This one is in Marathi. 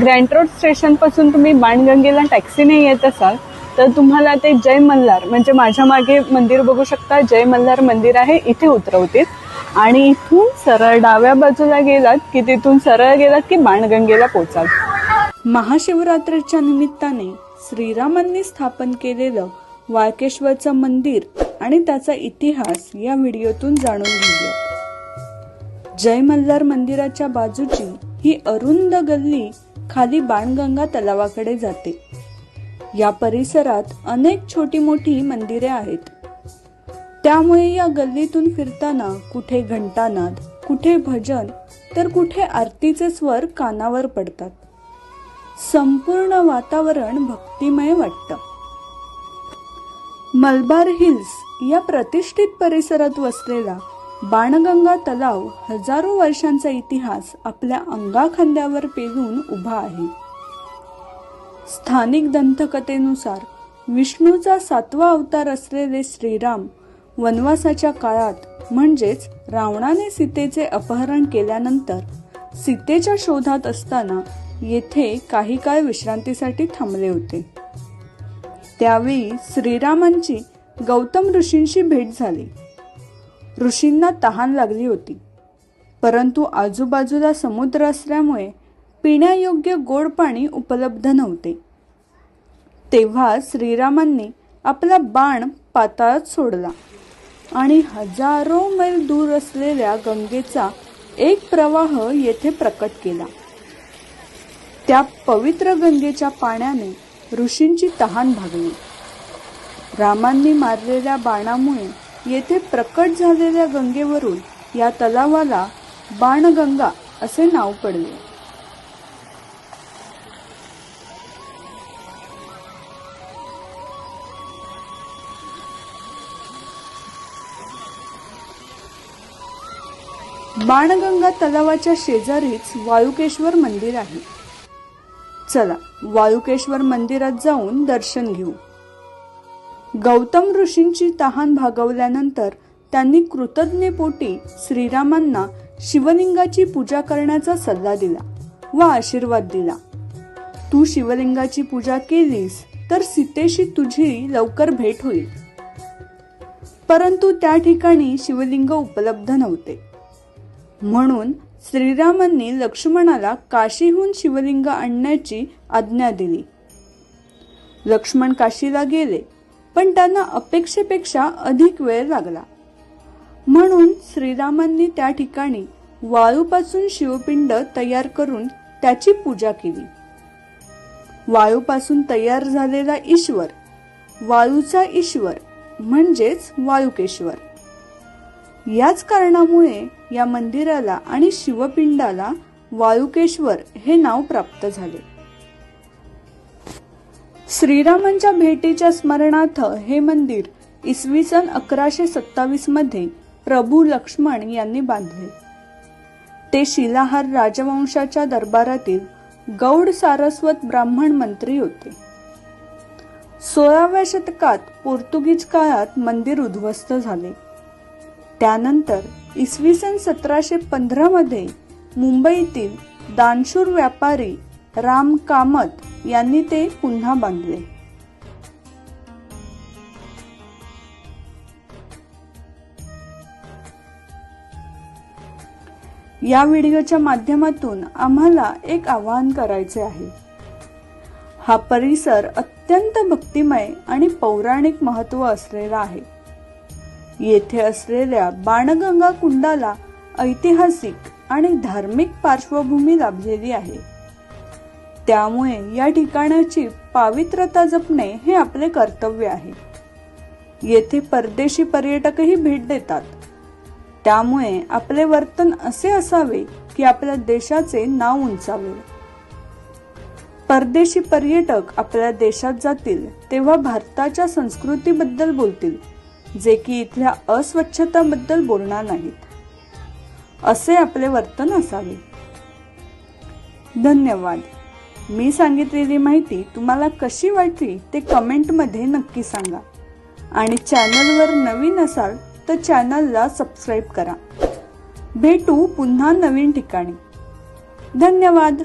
ग्रँट रोड स्टेशनपासून तुम्ही बाणगंगेला टॅक्सीने येत असाल तर तुम्हाला ते जय मल्हार म्हणजे माझ्या मागे मंदिर बघू शकता. जय मल्हार मंदिर आहे इथे उतरवतील. आणि इथून सरळ डाव्या बाजूला गेलात की तिथून सरळ गेलात की बाणगंगेला पोचाल. महाशिवरात्रीच्या निमित्ताने श्रीरामांनी स्थापन केलेलं वाळकेश्वरचं मंदिर आणि त्याचा इतिहास या व्हिडिओतून जाणून घेऊया. जय मल्हार मंदिराच्या बाजूची ही अरुंद गल्ली खाली बाणगंगा तलावाकडे जाते. या परिसरात अनेक छोटी मोठी मंदिरे आहेत. त्यामुळे या गल्लीतून फिरताना कुठे घंटानाद कुठे भजन तर कुठे आरतीचे स्वर कानावर पडतात. संपूर्ण वातावरण भक्तिमय वाटतं. मलबार हिल्स या प्रतिष्ठित परिसरात वसलेला बाणगंगा तलाव हजारो वर्षांचा इतिहास आपल्या अंगाखांद्यावर पेरून उभा आहे. स्थानिक दंतकथेनुसार विष्णूचा सातवा अवतार असलेले श्रीराम वनवासाच्या काळात म्हणजेच रावणाने सीतेचे अपहरण केल्यानंतर सीतेच्या शोधात असताना येथे काही काळ विश्रांतीसाठी थांबले होते. त्यावेळी श्रीरामांची गौतम ऋषींशी भेट झाली. ऋषींना तहान लागली होती. परंतु आजूबाजूला समुद्र असल्यामुळे पिण्यायोग्य गोड पाणी उपलब्ध नव्हते. तेव्हा श्रीरामांनी आपला बाण पाताळात सोडला आणि हजारो मैल दूर असलेल्या गंगेचा एक प्रवाह येथे प्रकट केला. त्या पवित्र गंगेच्या पाण्याने ऋषींची तहान भागली. रामांनी मारलेल्या बाणामुळे येथे प्रकट झालेल्या गंगेवरून या तलावाला बाणगंगा असे नाव पडले. बाणगंगा तलावाच्या शेजारीच वाळुकेश्वर मंदिर आहे. चला वाळुकेश्वर मंदिरात जाऊन दर्शन घेऊ. गौतम ऋषींची तहान भागवल्यानंतर त्यांनी कृतज्ञपोटी श्रीरामांना शिवलिंगाची पूजा करण्याचा सल्ला दिला व आशीर्वाद दिला. तू शिवलिंगाची पूजा केलीस तर सीतेशी तुझी लवकर भेट होईल. परंतु त्या ठिकाणी शिवलिंग उपलब्ध नव्हते. म्हणून श्रीरामांनी लक्ष्मणाला काशीहून शिवलिंग आणण्याची आज्ञा दिली. लक्ष्मण काशीला गेले. पण त्यांना अपेक्षेपेक्षा अधिक वेळ लागला. म्हणून श्रीरामांनी त्या ठिकाणी वाळूपासून शिवपिंड तयार करून त्याची पूजा केली. वाळूपासून तयार झालेला ईश्वर वाळूचा ईश्वर म्हणजेच वाळुकेश्वर. याच कारणामुळे या मंदिराला आणि शिवपिंडाला वाळुकेश्वर हे नाव प्राप्त झाले. श्रीरामांच्या भेटीच्या स्मरणार्थ हे मंदिर इसवी सन अकराशे सत्तावीसमध्ये प्रभू लक्ष्मण यांनी बांधले. ते शिलाहार राजवंशाच्या दरबारातील गौड सारस्वत ब्राह्मण मंत्री होते. सोळाव्या शतकात पोर्तुगीज काळात मंदिर उद्ध्वस्त झाले. त्यानंतर इसवी सन सतराशे पंधरा मध्ये मुंबईतील दानशूर व्यापारी राम कामत यांनी ते पुन्हा बांधले. या व्हिडिओच्या माध्यमातून आम्हाला एक आवाहन करायचे आहे. हा परिसर अत्यंत भक्तिमय आणि पौराणिक महत्त्व असलेला आहे. येथे असलेल्या बाणगंगा कुंडाला ऐतिहासिक आणि धार्मिक पार्श्वभूमी लाभलेली आहे. त्यामुळे या ठिकाणाची पावित्रता जपणे हे आपले कर्तव्य आहे. येथे परदेशी पर्यटकही भेट देतात. त्यामुळे आपले वर्तन असे असावे की आपल्या देशाचे नाव उंचावे. परदेशी पर्यटक आपल्या देशात जातील तेव्हा भारताच्या संस्कृतीबद्दल बोलतील जे की इथल्या अस्वच्छताबद्दल बोलणार नाहीत. असे आपले वर्तन असावे. धन्यवाद. मी सांगितलेली माहिती तुम्हाला कशी वाटली ते कमेंटमध्ये नक्की सांगा. आणि चॅनलवर नवीन असाल तर चॅनलला सबस्क्राईब करा. भेटू पुन्हा नवीन ठिकाणी. धन्यवाद.